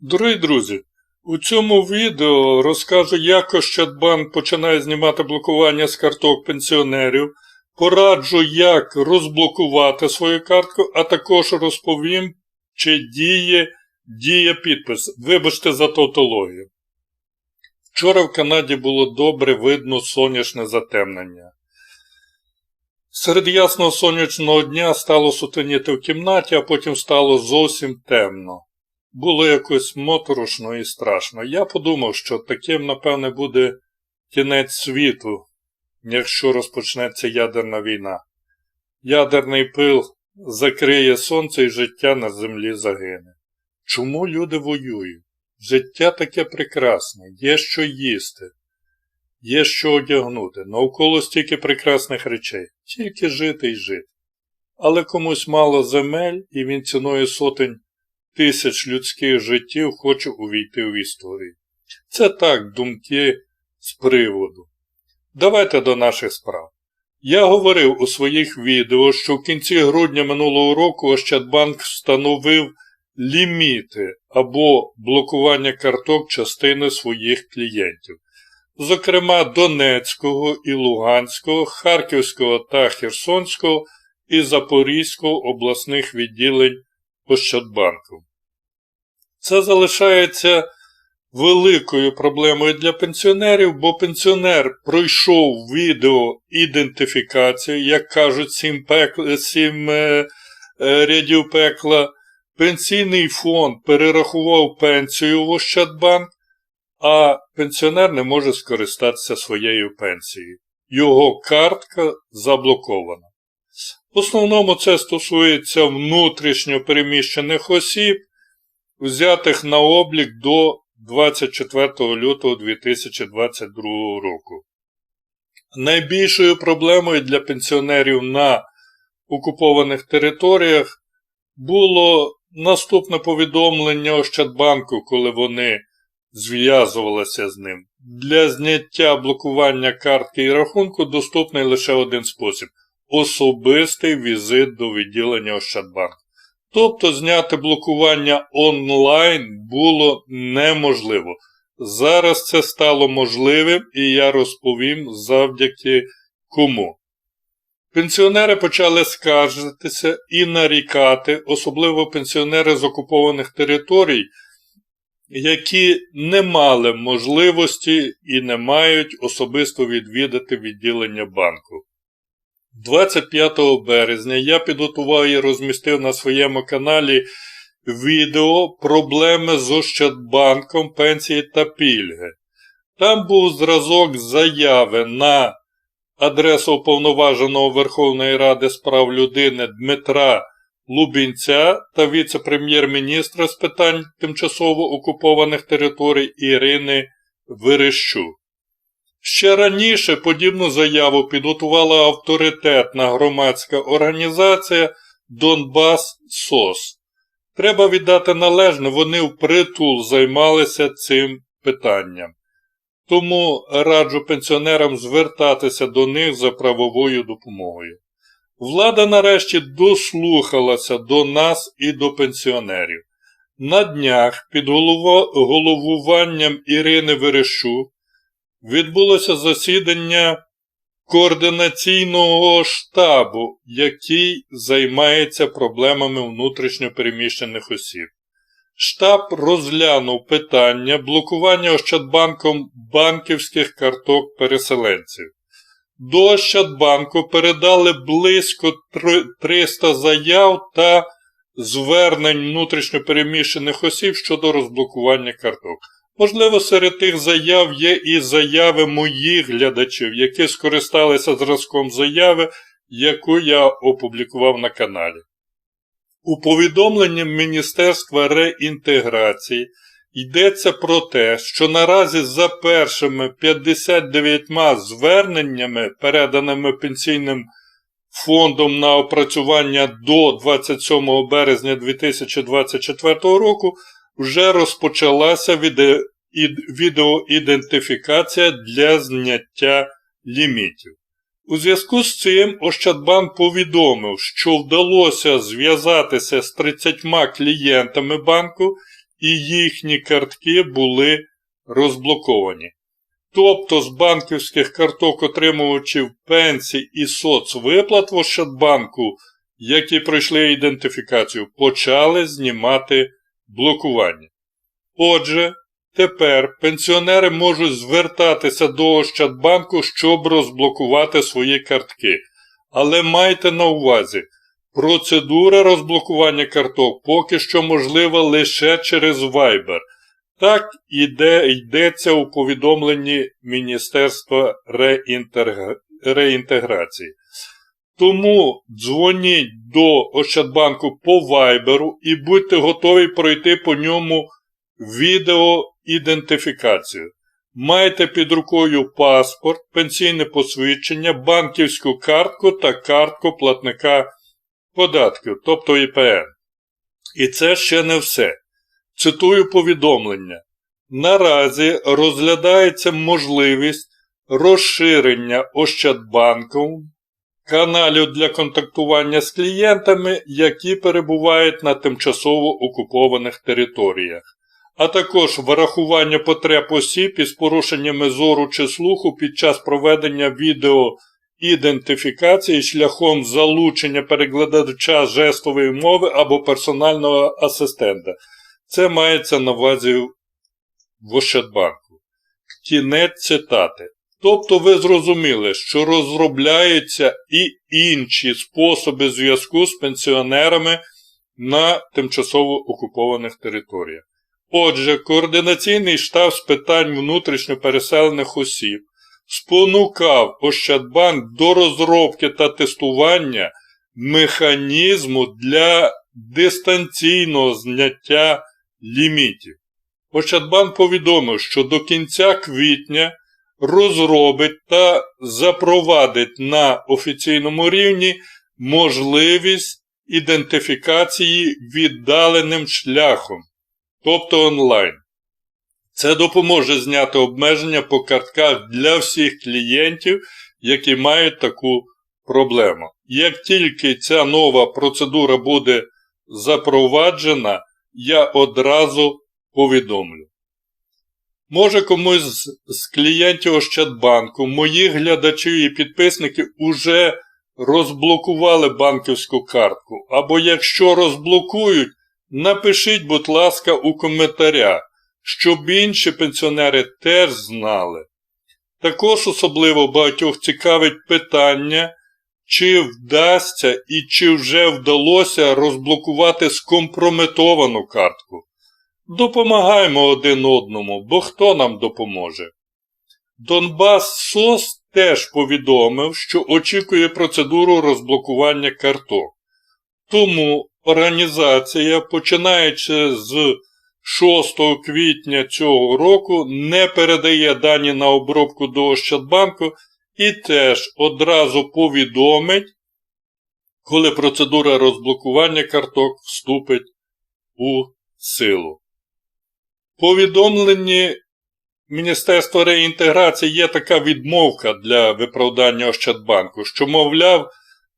Дорогі друзі, у цьому відео розкажу, як Ощадбанк починає знімати блокування з карток пенсіонерів, пораджу, як розблокувати свою картку, а також розповім, чи діє діє підпис. Вибачте за тавтологію. Вчора в Канаді було добре видно сонячне затемнення. Серед ясного сонячного дня стало сутеніти в кімнаті, а потім стало зовсім темно. Було якось моторошно і страшно. Я подумав, що таким, напевне, буде кінець світу, якщо розпочнеться ядерна війна. Ядерний пил закриє сонце і життя на землі загине. Чому люди воюють? Життя таке прекрасне, є що їсти, є що одягнути, навколо стільки прекрасних речей, тільки жити й жити. Але комусь мало земель, і він ціною сотень тисяч людських життів хоче увійти в історію. Це так думки з приводу. Давайте до наших справ. Я говорив у своїх відео, що в кінці грудня минулого року Ощадбанк встановив ліміти або блокування карток частини своїх клієнтів, зокрема Донецького і Луганського, Харківського та Херсонського і Запорізького обласних відділень Ощадбанку. Це залишається великою проблемою для пенсіонерів, бо пенсіонер пройшов відеоідентифікацію, як кажуть, сім, пек... сім е, е, рядів пекла. Пенсійний фонд перерахував пенсію в Ощадбанк, а пенсіонер не може скористатися своєю пенсією. Його картка заблокована. В основному це стосується внутрішньо переміщених осіб, взятих на облік до 24 лютого 2022 року. Найбільшою проблемою для пенсіонерів на окупованих територіях було наступне повідомлення Ощадбанку, коли вони зв'язувалися з ним. Для зняття блокування картки і рахунку доступний лише один спосіб особистий візит до відділення Ощадбанку. Тобто зняти блокування онлайн було неможливо. Зараз це стало можливим і я розповім завдяки кому. Пенсіонери почали скаржитися і нарікати, особливо пенсіонери з окупованих територій, які не мали можливості і не мають особисто відвідати відділення банку. 25 березня я підготував і розмістив на своєму каналі відео Проблеми з Ощадбанком пенсії та пільги. Там був зразок заяви на адресу уповноваженого Верховної Ради з прав людини Дмитра Лубінця та віце-прем'єр-міністра з питань тимчасово окупованих територій Ірини Верещук. Ще раніше подібну заяву підготувала авторитетна громадська організація Донбас СОС. Треба віддати належне, вони впритул займалися цим питанням. Тому раджу пенсіонерам звертатися до них за правовою допомогою. Влада нарешті дослухалася до нас і до пенсіонерів. На днях під головуванням Ірини Верещук відбулося засідання координаційного штабу, який займається проблемами внутрішньопереміщених осіб. Штаб розглянув питання блокування Ощадбанком банківських карток переселенців. До Ощадбанку передали близько 300 заяв та звернень внутрішньопереміщених осіб щодо розблокування карток. Можливо, серед тих заяв є і заяви моїх глядачів, які скористалися зразком заяви, яку я опублікував на каналі. У повідомленні Міністерства реінтеграції йдеться про те, що наразі за першими 59 зверненнями, переданими пенсійним фондом на опрацювання до 27 березня 2024 року, вже розпочалася відеоідентифікація для зняття лімітів. У зв'язку з цим Ощадбанк повідомив, що вдалося зв'язатися з 30 клієнтами банку, і їхні картки були розблоковані. Тобто з банківських карток отримувачів пенсій і соцвиплат в Ощадбанку, які пройшли ідентифікацію, почали знімати блокування. Отже, тепер пенсіонери можуть звертатися до Ощадбанку, щоб розблокувати свої картки. Але майте на увазі, процедура розблокування карток поки що можлива лише через Viber. Так іде, йдеться у повідомленні Міністерства реінтег... реінтеграції. Тому дзвоніть до Ощадбанку по Вайберу і будьте готові пройти по ньому відеоідентифікацію. Майте під рукою паспорт, пенсійне посвідчення, банківську картку та картку платника податків, тобто ІПН. І це ще не все. Цитую повідомлення. Наразі розглядається можливість розширення Ощадбанком каналів для контактування з клієнтами, які перебувають на тимчасово окупованих територіях, а також врахування потреб осіб із порушеннями зору чи слуху під час проведення відеоідентифікації шляхом залучення перекладача жестової мови або персонального асистента. Це мається на увазі в Ощадбанку. Кінець цитати. Тобто ви зрозуміли, що розробляються і інші способи зв'язку з пенсіонерами на тимчасово окупованих територіях. Отже, координаційний штаб з питань внутрішньо переселених осіб спонукав Ощадбанк до розробки та тестування механізму для дистанційного зняття лімітів. Ощадбанк повідомив, що до кінця квітня розробить та запровадить на офіційному рівні можливість ідентифікації віддаленим шляхом, тобто онлайн. Це допоможе зняти обмеження по картках для всіх клієнтів, які мають таку проблему. Як тільки ця нова процедура буде запроваджена, я одразу повідомлю. Може комусь з, з клієнтів Ощадбанку, мої глядачі і підписники уже розблокували банківську картку. Або якщо розблокують, напишіть, будь ласка, у коментарях, щоб інші пенсіонери теж знали. Також особливо багатьох цікавить питання, чи вдасться і чи вже вдалося розблокувати скомпрометовану картку. Допомагаємо один одному, бо хто нам допоможе? Донбас СОС теж повідомив, що очікує процедуру розблокування карток. Тому організація, починаючи з 6 квітня цього року, не передає дані на обробку до Ощадбанку і теж одразу повідомить, коли процедура розблокування карток вступить у силу повідомленні Міністерства реінтеграції є така відмовка для виправдання Ощадбанку, що, мовляв,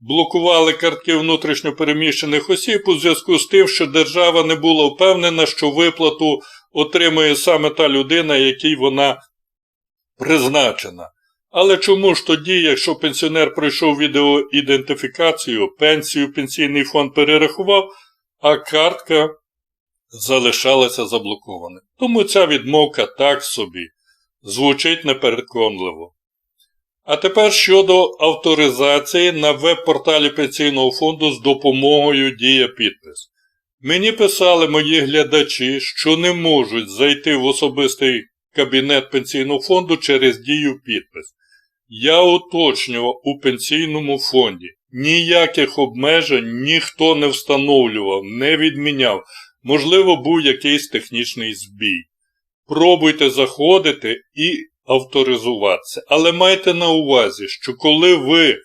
блокували картки внутрішньопереміщених осіб у зв'язку з тим, що держава не була впевнена, що виплату отримує саме та людина, якій вона призначена. Але чому ж тоді, якщо пенсіонер пройшов відеоідентифікацію, пенсію пенсійний фонд перерахував, а картка залишалася заблокованою. Тому ця відмовка так собі звучить непереконливо. А тепер щодо авторизації на веб-порталі Пенсійного фонду з допомогою Дія підпис. Мені писали мої глядачі, що не можуть зайти в особистий кабінет пенсійного фонду через дію підпис. Я уточнював у пенсійному фонді. Ніяких обмежень ніхто не встановлював, не відміняв. Можливо, був якийсь технічний збій. Пробуйте заходити і авторизуватися. Але майте на увазі, що коли ви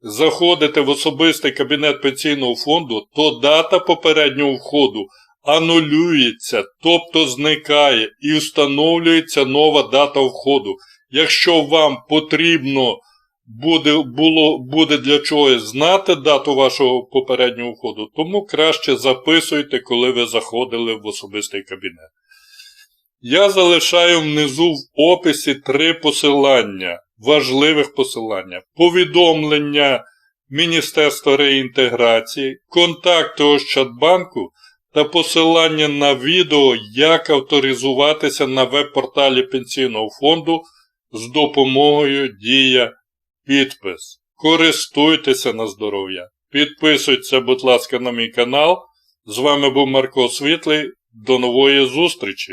заходите в особистий кабінет пенсійного фонду, то дата попереднього входу анулюється, тобто зникає і встановлюється нова дата входу. Якщо вам потрібно буде, було, буде для чогось знати дату вашого попереднього входу, тому краще записуйте, коли ви заходили в особистий кабінет. Я залишаю внизу в описі три посилання, важливих посилання, повідомлення Міністерства реінтеграції, контакти Ощадбанку та посилання на відео, як авторизуватися на веб-порталі Пенсійного фонду з допомогою Дія Підпис. Користуйтеся на здоров'я. Підписуйтеся, будь ласка, на мій канал. З вами був Марко Світлий. До нової зустрічі!